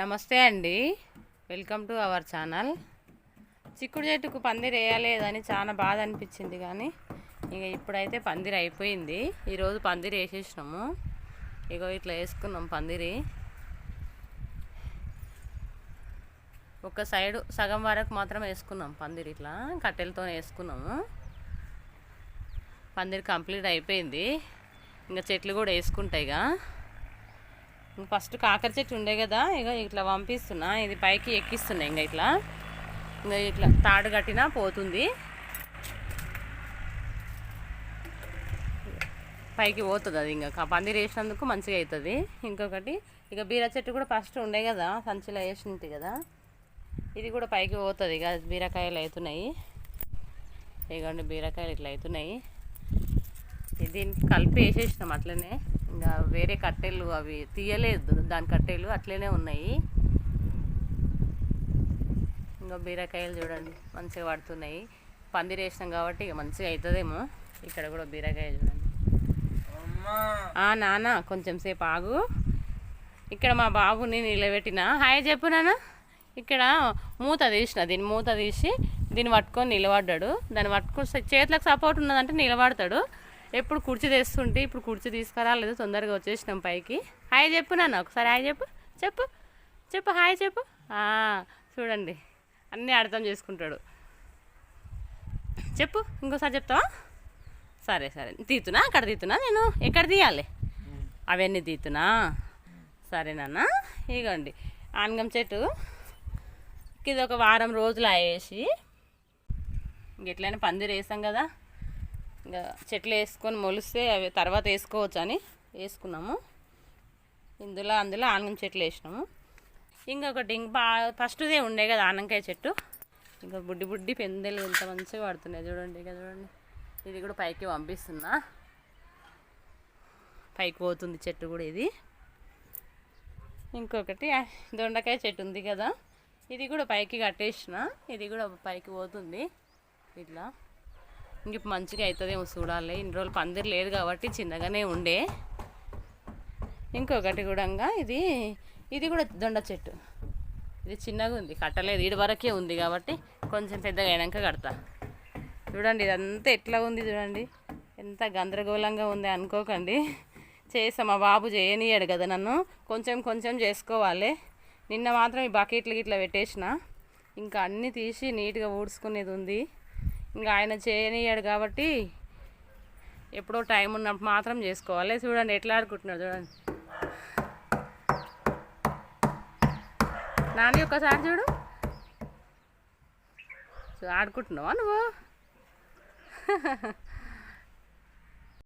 నమస్తే అండి. Welcome to our channel చిక్కుడు చెట్టుకు పందిరి వేయలేదని చాలా బాధ అనిపించింది కానీ ఇక ఇప్పుడైతే పందిరి అయిపోయింది. ఈరోజు పందిరి వేసేసినాము. ఇగో ఇట్లా వేసుకున్నాం పందిరి. ఒక సైడు సగం వరకు మాత్రం వేసుకున్నాం పందిరి ఇట్లా. కట్టెలతో వేసుకున్నాము. పందిరి కంప్లీట్ అయిపోయింది. ఇంకా చెట్లు కూడా వేసుకుంటాయి ఇక. ఫస్ట్ కాకర చెట్టు ఉండే కదా ఇక ఇట్లా పంపిస్తున్నా ఇది పైకి ఎక్కిస్తున్నా ఇంకా ఇట్లా. ఇంకా ఇట్లా తాడు కట్టినా పోతుంది. పైకి పోతుంది అది ఇంకా పందిరి వేసినందుకు మంచిగా అవుతుంది ఇంకొకటి ఇక బీర చెట్టు కూడా ఫస్ట్ ఉండే కదా సంచిలో వేసింది కదా. ఇది కూడా పైకి పోతుంది ఇక బీరకాయలు అవుతున్నాయి ఇక బీరకాయలు ఇట్లా అవుతున్నాయి దీనికి కలిపి వేసేసినాం అట్లనే. ఇంకా వేరే కట్టెలు అవి తీయలేదు దాని కట్టెలు అట్లనే ఉన్నాయి. ఇంకా బీరకాయలు చూడండి మంచిగా పడుతున్నాయి. పందిరి వేసినాం కాబట్టి ఇక మంచిగా అవుతుందేమో ఇక్కడ కూడా బీరకాయలు చూడండి. నాన్న కొంచెం సేపు ఆగు. ఇక్కడ మా బాబుని నిలబెట్టిన. హాయ్ చెప్పు నాన్న. ఇక్కడ మూత తీసిన దీని మూత తీసి దీన్ని పట్టుకొని నిలబడ్డాడు. దాన్ని పట్టుకొని చేతులకు సపోర్ట్ ఉన్నదంటే నిలబడతాడు. ఎప్పుడు కుర్చీ తెస్తుంటే ఇప్పుడు కుర్చీ తీసుకురాలేదు తొందరగా వచ్చేసినాం పైకి. హాయ్ చెప్పు నాన్న ఒకసారి హాయ్ చెప్పు. చెప్పు చెప్పు హాయ్ చెప్పు. చూడండి అన్నీ అర్థం చేసుకుంటాడు. చెప్పు ఇంకోసారి చెప్తావా? సరే సరే. తీతున్నా అక్కడ తీతున్నా నేను? ఎక్కడ తీయాలి? అవన్నీ తీతున్నా సరే నాన్న ఇగోండి. ఆనగం చెట్టు. ఇది ఒక వారం రోజులు అయ్యేసి ఇంక ఎట్లయినా వేసాం కదా. ఇంకా చెట్లు వేసుకొని మొలిస్తే అవి తర్వాత వేసుకోవచ్చు అని వేసుకున్నాము. ఇందులో అందులో ఆనగం చెట్లు వేసినాము. ఇంకొకటి ఇంక బాగా ఫస్ట్దే ఉండే కదా ఆనంకాయ చెట్టు. ఇంకా బుడ్డి బుడ్డి పెందెలు ఎంత మంచిగా పడుతున్నాయి చూడండి ఇక చూడండి. ఇది కూడా పైకి పంపిస్తున్నా. పైకి పోతుంది చెట్టు కూడా ఇది. ఇంకొకటి దొండకాయ చెట్టు ఉంది కదా. ఇది కూడా పైకి కట్టేసిన. ఇది కూడా పైకి పోతుంది. ఇట్లా. ఇంక ఇప్పుడు మంచిగా అవుతుందేమో చూడాలి. ఇన్ని రోజులు పందిరి లేదు కాబట్టి చిన్నగానే ఉండే. ఇంకొకటి కూడా ఇది ఇది కూడా దొండ చెట్టు. ఇది చిన్నగా ఉంది కట్టలేదు. ఇటు వరకే ఉంది కాబట్టి కొంచెం పెద్దగా అయినాక కడతా. చూడండి ఇదంతా ఎట్లా ఉంది చూడండి. ఎంత గందరగోళంగా ఉంది అనుకోకండి. చేసా మా బాబు చేయనియాడు కదా నన్ను. కొంచెం కొంచెం చేసుకోవాలి. నిన్న మాత్రం ఈ బకెట్లు ఇట్లా పెట్టేసిన. ఇంకా అన్నీ తీసి నీట్గా ఊడ్చుకునేది ఉంది. ఇంకా ఆయన చేయనియాడు కాబట్టి ఎప్పుడో టైం ఉన్నప్పుడు మాత్రం చేసుకోవాలి. చూడండి ఎట్లా ఆడుకుంటున్నాడు చూడండి. నాని ఒక్కసారి చూడు. ఆడుకుంటున్నావా నువ్వు?